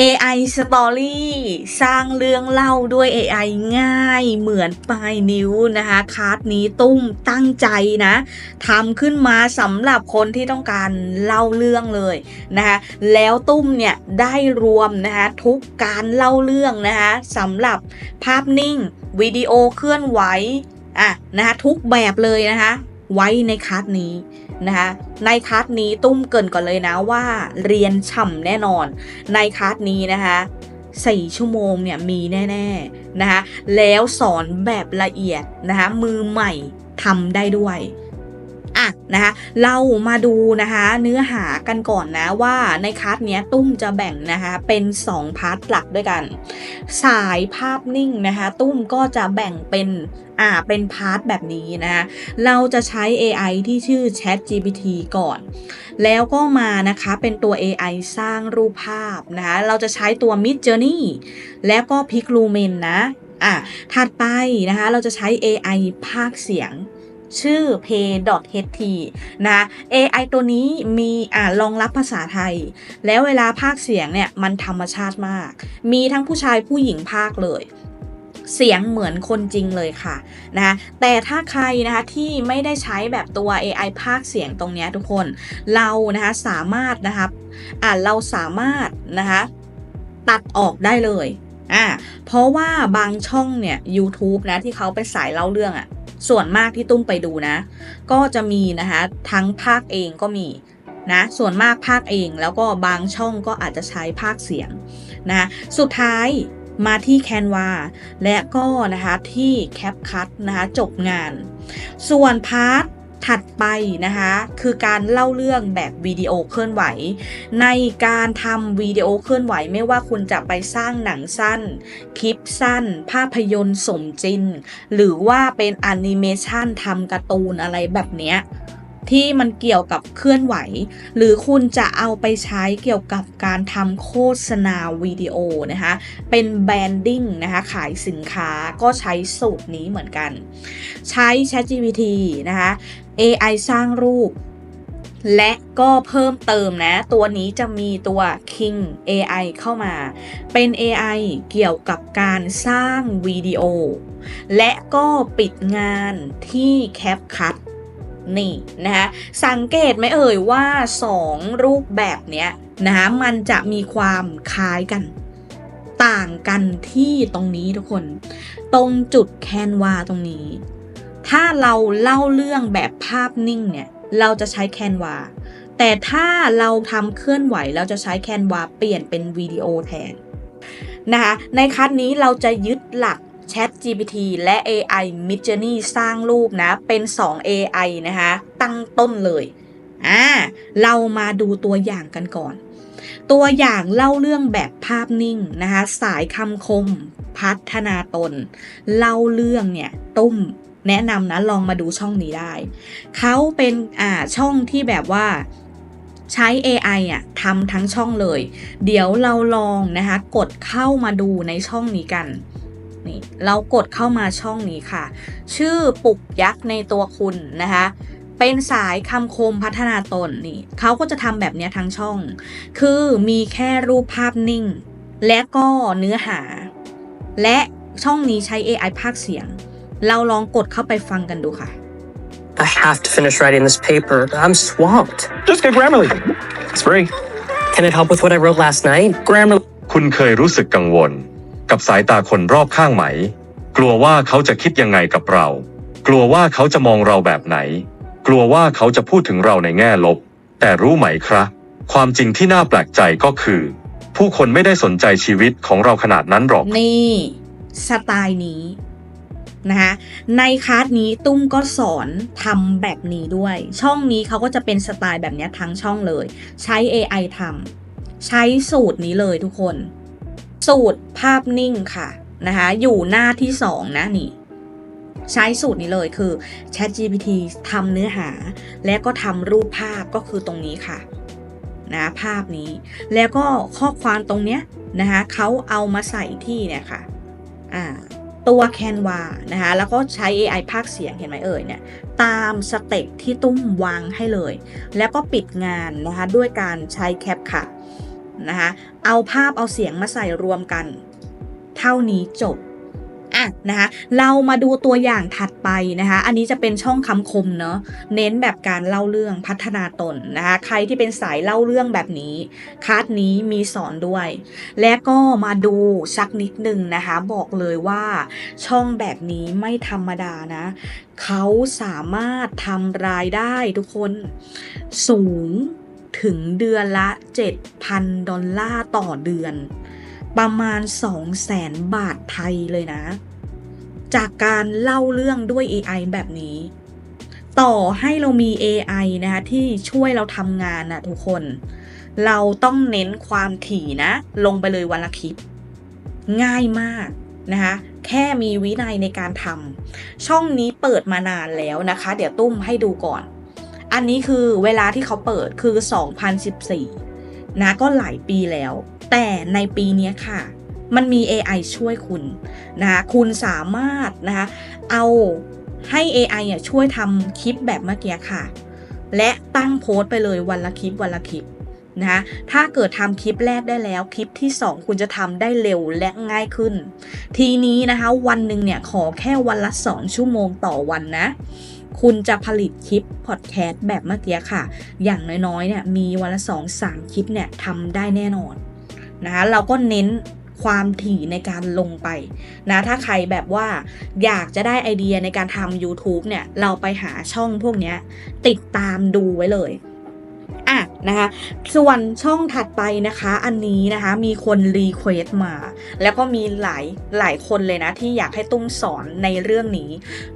AI Story สร้างเรื่องเล่าด้วย AI ง่ายเหมือนปลายนิ้วนะคะ คาร์ดนี้ตุ้มตั้งใจนะทำขึ้นมาสำหรับคนที่ต้องการเล่าเรื่องเลยนะคะ แล้วตุ้มเนี่ยได้รวมนะคะทุกการเล่าเรื่องนะคะสำหรับภาพนิ่ง วิดีโอเคลื่อนไหวอะนะคะทุกแบบเลยนะคะ ไว้ในคัสนี้นะคะในคัสนี้ตุ้มเกินก่อนเลยนะว่าเรียนฉ่ำแน่นอน ในคัสนี้นะคะสี่ชั่วโมงเนี่ยมีแน่ๆนะคะแล้วสอนแบบละเอียดนะคะมือใหม่ทำได้ด้วย นะคะเรามาดูนะคะเนื้อหากันก่อนนะว่าในคลาสเนี้ยตุ้มจะแบ่งนะคะเป็น 2 พาร์ทหลักด้วยกัน สายภาพนิ่งนะคะตุ้มก็จะแบ่งเป็นอ่าเป็นพาร์ทแบบนี้นะคะเราจะใช้ AI ที่ชื่อ Chat GPT ก่อน แล้วก็มานะคะเป็นตัว AI สร้างรูปภาพนะคะเราจะใช้ตัว Mid Journey แล้วก็ Pixlumen นะอะถัดไปนะคะเราจะใช้ AI ภาคเสียง ชื่อ pay.ht นะ AI ตัวนี้มีอ่ารองรับภาษาไทย แล้วเวลาภาคเสียงเนี่ยมันธรรมชาติมาก มีทั้งผู้ชายผู้หญิงภาคเลยเสียงเหมือนคนจริงเลยค่ะนะแต่ถ้าใครนะคะที่ไม่ได้ใช้แบบตัว AI ภาคเสียงตรงนี้ทุกคนเรานะคะสามารถนะคะอ่าเราสามารถนะคะตัดออกได้เลยอ่าเพราะว่าบางช่องเนี่ย YouTube นะที่เขาเป็นสายเล่าเรื่องอะ่ะ ส่วนมากที่ตุ้มไปดูนะ ก็จะมีนะคะทั้งภาคเองก็มีนะส่วนมากภาคเองแล้วก็บางช่องก็อาจจะใช้ภาคเสียงนะสุดท้ายมาที่แคนวาและก็นะคะที่แคปคัตนะคะจบงาน ส่วนพาร์ท ถัดไปนะคะคือการเล่าเรื่องแบบวิดีโอเคลื่อนไหว ในการทำวิดีโอเคลื่อนไหวไม่ว่าคุณจะไปสร้างหนังสั้น คลิปสั้น ภาพยนตร์สมจริง หรือว่าเป็นแอนิเมชันทำการ์ตูนอะไรแบบเนี้ย ที่มันเกี่ยวกับเคลื่อนไหว หรือคุณจะเอาไปใช้เกี่ยวกับการทำโฆษณาวิดีโอนะคะเป็นแบรนดิ้งนะคะขายสินค้าก็ใช้สูตรนี้เหมือนกัน ใช้ ChatGPT นะคะ AI สร้างรูปและก็เพิ่มเติมนะ ตัวนี้จะมีตัว King AI เข้ามา เป็น AI เกี่ยวกับการสร้างวิดีโอ และก็ปิดงานที่ CapCut นี่นะคะสังเกตไหมเอ่ยว่า 2 รูปแบบเนี้ยนะคะมันจะมีความคล้ายกันต่างกันที่ตรงนี้ทุกคน ตรงจุดแคนวาตรงนี้ ถ้าเราเล่าเรื่องแบบภาพนิ่งเนี่ยเราจะใช้แคนวาแต่ถ้าเราทำเคลื่อนไหวเราจะใช้แคนวาเปลี่ยนเป็นวิดีโอแทนนะคะในคัดนี้เราจะยึดหลัก Chat GPT และ AI Midjourney สร้างรูปนะ เป็น 2 AI นะคะ ตั้งต้นเลย อ่า เรามาดูตัวอย่างกันก่อน ตัวอย่างเล่าเรื่องแบบภาพนิ่งนะคะ สายคำคม พัฒนาตน เล่าเรื่องเนี่ยตุ้มแนะนำนะลองมาดูช่องนี้ได้ เขาเป็นอ่าช่องที่แบบว่าใช้ AI อะทำทั้งช่องเลย เดี๋ยวเราลองนะคะ กดเข้ามาดูในช่องนี้กัน นี่เรากดเข้ามาช่องนี้ค่ะ ชื่อปุกยักษ์ในตัวคุณนะคะเป็นสายคำคมพัฒนาตนนี่เขาก็จะทำแบบเนี้ยทั้งช่อง คือมีแค่รูปภาพนิ่ง และก็เนื้อหา และช่องนี้ใช้ AI ภาคเสียง เราลองกดเข้าไปฟังกันดูค่ะ I have to finish writing this paper. I'm swamped. Just get Grammarly. It's free. Can it help with what I wrote last night? Grammarly. คุณเคยรู้สึกกังวล กับสายตาคนรอบข้างไหม กลัวว่าเขาจะคิดยังไงกับเรา กลัวว่าเขาจะมองเราแบบไหน กลัวว่าเขาจะพูดถึงเราในแง่ลบ แต่รู้ไหมครับความจริงที่น่าแปลกใจก็คือ ผู้คนไม่ได้สนใจชีวิตของเราขนาดนั้นหรอก นี่สไตล์นี้นะคะในคลาสนี้ตุ้มก็สอนทำแบบนี้ด้วย ช่องนี้เขาก็จะเป็นสไตล์แบบนี้ทั้งช่องเลย ใช้ AI ทำใช้สูตรนี้เลยทุกคน สูตร ภาพนิ่งค่ะนะคะอยู่หน้าที่สองนะนี่ใช้สูตรนี้เลยคือ ChatGPT ทำเนื้อหา และก็ทำรูปภาพก็คือตรงนี้ค่ะนะภาพนี้แล้วก็ข้อความตรงเนี้ยนะคะเขาเอามาใส่ที่เนี่ยค่ะอ่าตัว Canva นะคะแล้วก็ใช้ AI ภาคเสียงเห็นไหมเอ่ยเนี่ยตามสเต็ปที่ตุ้มวางให้เลย แล้วก็ปิดงานนะคะด้วยการใช้แคปค่ะนะคะเอาภาพเอาเสียงมาใส่รวมกัน เท่านี้จบอะนะคะเรามาดูตัวอย่างถัดไปนะคะอันนี้จะเป็นช่องคำคมเนาะเน้นแบบการเล่าเรื่องพัฒนาตนนะคะใครที่เป็นสายเล่าเรื่องแบบนี้คลาสนี้มีสอนด้วย และก็มาดูสักนิดหนึ่งนะคะบอกเลยว่าช่องแบบนี้ไม่ธรรมดานะเขาสามารถทำรายได้ทุกคนสูงถึงเดือนละ 7,000 ดอลลาร์ต่อเดือน ประมาณ 200,000บาทไทยเลยนะ จากการเล่าเรื่องด้วย AI แบบนี้ ต่อให้เรามี AI นะคะที่ช่วยเราทำงานนะทุกคน เราต้องเน้นความถี่นะ ลงไปเลยวันละคลิป ง่ายมากนะคะแค่มีวินัยในการทำช่องนี้เปิดมานานแล้วนะคะ เดี๋ยวตุ้มให้ดูก่อน อันนี้คือเวลาที่เขาเปิดคือ 2014 นะก็หลายปีแล้ว แต่ในปีนี้ค่ะ มันมี AI ช่วยคุณนะคะคุณสามารถนะคะเอาให้ AI อะช่วยทำคลิปแบบเมื่อกี้ค่ะ และตั้งโพสต์ไปเลยวันละคลิปวันละคลิปนะคะถ้าเกิดทำคลิปแรกได้แล้วคลิปที่ 2 คุณจะทำได้เร็วและง่ายขึ้น ทีนี้นะคะวันหนึ่งเนี่ยขอแค่วันละ 2 ชั่วโมงต่อวันนะ คุณจะผลิตคลิปพอดแคสต์แบบเมื่อกี้ค่ะ อย่างน้อยๆเนี่ยมีวันละสองสามคลิปเนี่ยทำได้แน่นอน นะคะเราก็เน้นความถี่ในการลงไปนะถ้าใครแบบว่าอยากจะได้ไอเดียในการทำ YouTube เนี่ย เราไปหาช่องพวกนี้ติดตามดูไว้เลย อะนะคะ ส่วนช่องถัดไปนะคะ อันนี้นะคะมีคนรีเควสมา แล้วก็มีหลายหลายคนเลยนะที่อยากให้ตุ้มสอนในเรื่องนี้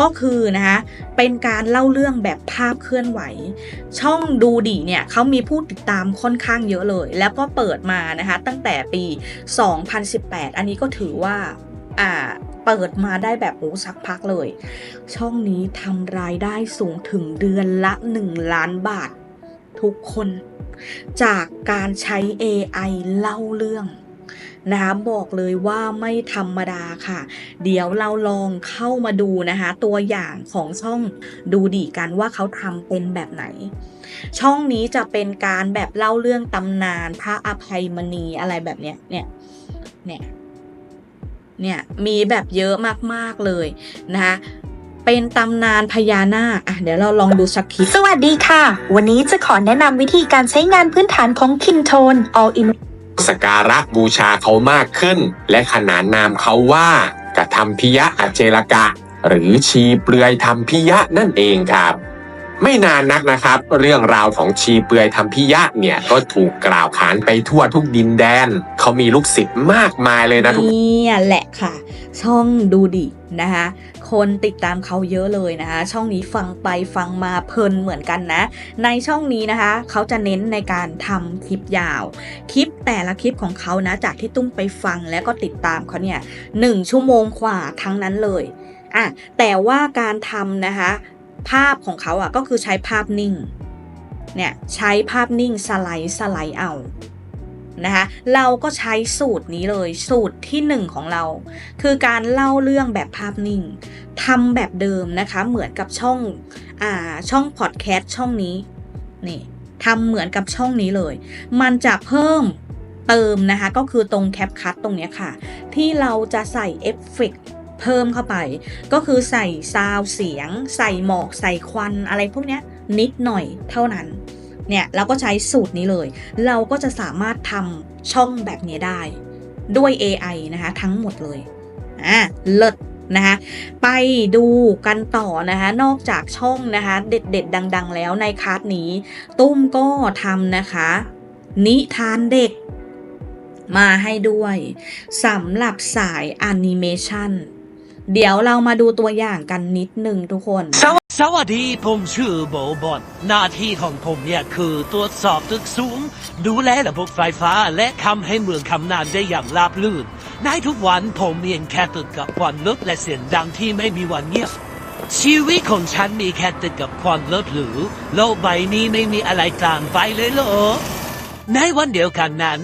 ก็คือนะคะเป็นการเล่าเรื่องแบบภาพเคลื่อนไหว ช่องดูดีเนี่ยเขามีผู้ติดตามค่อนข้างเยอะเลย แล้วก็เปิดมานะคะตั้งแต่ปี 2018 อันนี้ก็ถือว่าอ่าเปิดมาได้แบบโอ้สักพักเลย ช่องนี้ทำรายได้สูงถึงเดือนละ 1 ล้านบาท ทุกคน จากการใช้ AI เล่าเรื่องนะคะบอกเลยว่าไม่ธรรมดาค่ะ เดี๋ยวเราลองเข้ามาดูนะคะ ตัวอย่างของช่องดูดีกันว่าเขาทำเป็นแบบไหน ช่องนี้จะเป็นการแบบเล่าเรื่องตำนานพระอภัยมณีอะไรแบบเนี้ยเนี่ยเนี่ยเนี่ยมีแบบเยอะมากๆเลยนะคะ เป็นตำนานพญานาคอะเดี๋ยวเราลองดูสักคลิป สวัสดีค่ะ วันนี้จะขอแนะนำวิธีการใช้งานพื้นฐานของ Kintone All in สกการะบูชาเขามากขึ้น และขนานนามเขาว่ากระทำพิยะอเจรกะ หรือชีเปลือยทำพิยะนั่นเองครับ ไม่นานนักนะครับ เรื่องราวของชีเปลือยทำพิยะเนี่ยก็ถูกกล่าวขานไปทั่วทุกดินแดน เขามีลูกศิษย์มากมายเลยนะทุก เนี่ยแหละค่ะ ช่องดูดินะคะ คนติดตามเขาเยอะเลยนะคะ ช่องนี้ฟังไปฟังมาเพลินเหมือนกันนะ ในช่องนี้นะคะ เขาจะเน้นในการทำคลิปยาว คลิปแต่ละคลิปของเขานะ จากที่ตุ้มไปฟังแล้วก็ติดตามเขาเนี่ยหนึ่งชั่วโมงกว่าทั้งนั้นเลยอะแต่ว่าการทำนะคะ ภาพของเขาอะก็คือใช้ภาพนิ่งเนี่ยใช้ภาพนิ่งสไลด์สไลด์เอา นะคะเราก็ใช้สูตรนี้เลยสูตรที่หนึ่งของเรา คือการเล่าเรื่องแบบภาพนิ่งทำแบบเดิมนะคะเหมือนกับช่องอ่าช่องพอดแคสต์ช่องนี้นี่ทำเหมือนกับช่องนี้เลย มันจะเพิ่มเติมนะคะก็คือตรงแคปคัตตรงนี้ค่ะ ที่เราจะใส่เอฟเฟกต์เพิ่มเข้าไป ก็คือใส่ซาวด์เสียง ใส่หมอกใส่ควันอะไรพวกนี้นิดหน่อยเท่านั้น เนี่ยเราก็ใช้สูตรนี้เลย เราก็จะสามารถทำช่องแบบนี้ได้ ด้วย AI นะคะทั้งหมดเลยอะเลิศนะคะไปดูกันต่อนะคะนอกจากช่องนะคะเด็ดๆ ดัง ๆ แล้วในคลาสนี้ ตุ้มก็ทำนะคะ นิทานเด็ก มาให้ด้วยสำหรับสายแอนิเมชันเดี๋ยวเรามาดูตัวอย่างกันนิดนึงทุกคน สวัสดีผมชื่อโบบอทหน้าที่ของผมเนี่ยคือตรวจสอบตึกสูง ดูแลระบบไฟฟ้าและทำให้เมืองคำนานได้อย่างราบรื่น ในทุกวันผมเพียงแค่ตึกกับควันลึกและเสียงดังที่ไม่มีวันเงียบ ชีวิตของฉันมีแค่ตึกกับควันลึกหรือโลกใบนี้ไม่มีอะไรต่างไปเลยเหรอในวันเดียวกันนั้น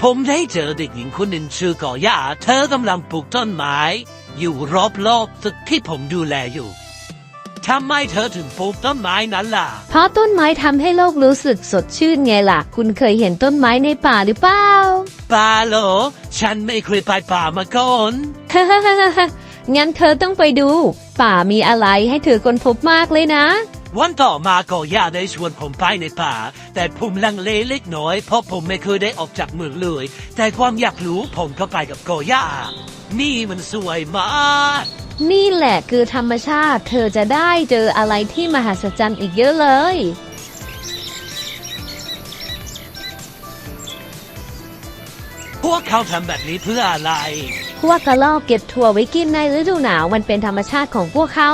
ผมได้เจอเด็กหญิงคนหนึ่งชื่อกอย่าเธอกำลังปลูกต้นไม้ อยู่รอบๆตึกที่ผมดูแลอยู่ ทำไมเธอถึงปลูกต้นไม้นั้นล่ะ เพราะต้นไม้ทำให้โลกรู้สึกสดชื่นไงล่ะ คุณเคยเห็นต้นไม้ในป่าหรือเปล่า ป่าเหรอ ฉันไม่เคยไปป่ามาก่อน งั้นเธอต้องไปดู ป่ามีอะไรให้เธอค้นพบมากเลยนะ วันต่อมาก็ย่าได้ชวนผมไปในป่า แต่ผมลังเลเล็กน้อยเพราะผมไม่เคยได้ออกจากเมืองเลย แต่ความอยากรู้ผมก็ไปกับโกย่านี่มันสวยมากนี่แหละคือธรรมชาติ เธอจะได้เจออะไรที่มหัศจรรย์อีกเยอะเลย พวกเขาทำแบบนี้เพื่ออะไร พวกกระรอกเก็บถั่วไว้กินในฤดูหนาวมันเป็นธรรมชาติของพวกเขา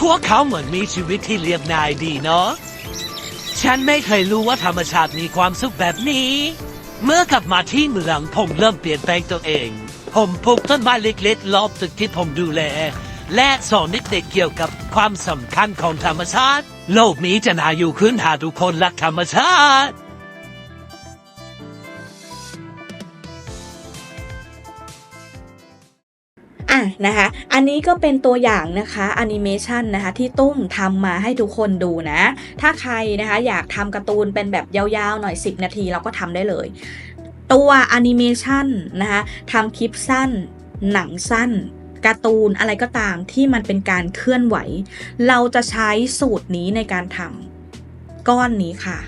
พวกเขาเหมือนมีชีวิตที่เรียบง่ายดีเนาะ ฉันไม่เคยรู้ว่าธรรมชาติมีความสุขแบบนี้ เมื่อกลับมาที่เมืองผมเริ่มเปลี่ยนแปลงตัวเอง ผมปลูกต้นไม้เล็กๆรอบตึกที่ผมดูแล และสอนเด็กๆเกี่ยวกับความสำคัญของธรรมชาติ โลกนี้จะน่าอยู่ขึ้นหาทุกคนรักธรรมชาติ นะคะ อันนี้ก็เป็นตัวอย่างนะคะแอนิเมชันนะคะที่ตุ้มทำมาให้ทุกคนดูนะ ถ้าใครนะคะอยากทำการ์ตูนเป็นแบบยาวๆหน่อย 10 นาทีเราก็ทำได้เลย ตัวแอนิเมชันนะคะทำคลิปสั้น หนังสั้นการ์ตูนอะไรก็ตามที่มันเป็นการเคลื่อนไหว เราจะใช้สูตรนี้ในการทำก้อนนี้ค่ะ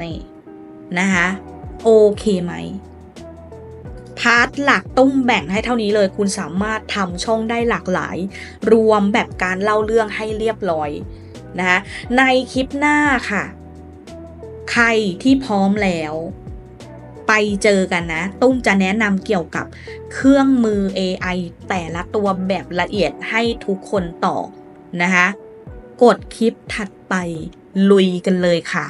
นี่ นะคะ โอเคไหม พาร์ทหลักตุ้มแบ่งให้เท่านี้เลย คุณสามารถทำช่องได้หลากหลาย รวมแบบการเล่าเรื่องให้เรียบร้อยนะคะในคลิปหน้าค่ะ ใครที่พร้อมแล้ว ไปเจอกันนะ ตุ้มจะแนะนำเกี่ยวกับเครื่องมือ AI แต่ละตัวแบบละเอียดให้ทุกคนต่อนะคะ กดคลิปถัดไปลุยกันเลยค่ะ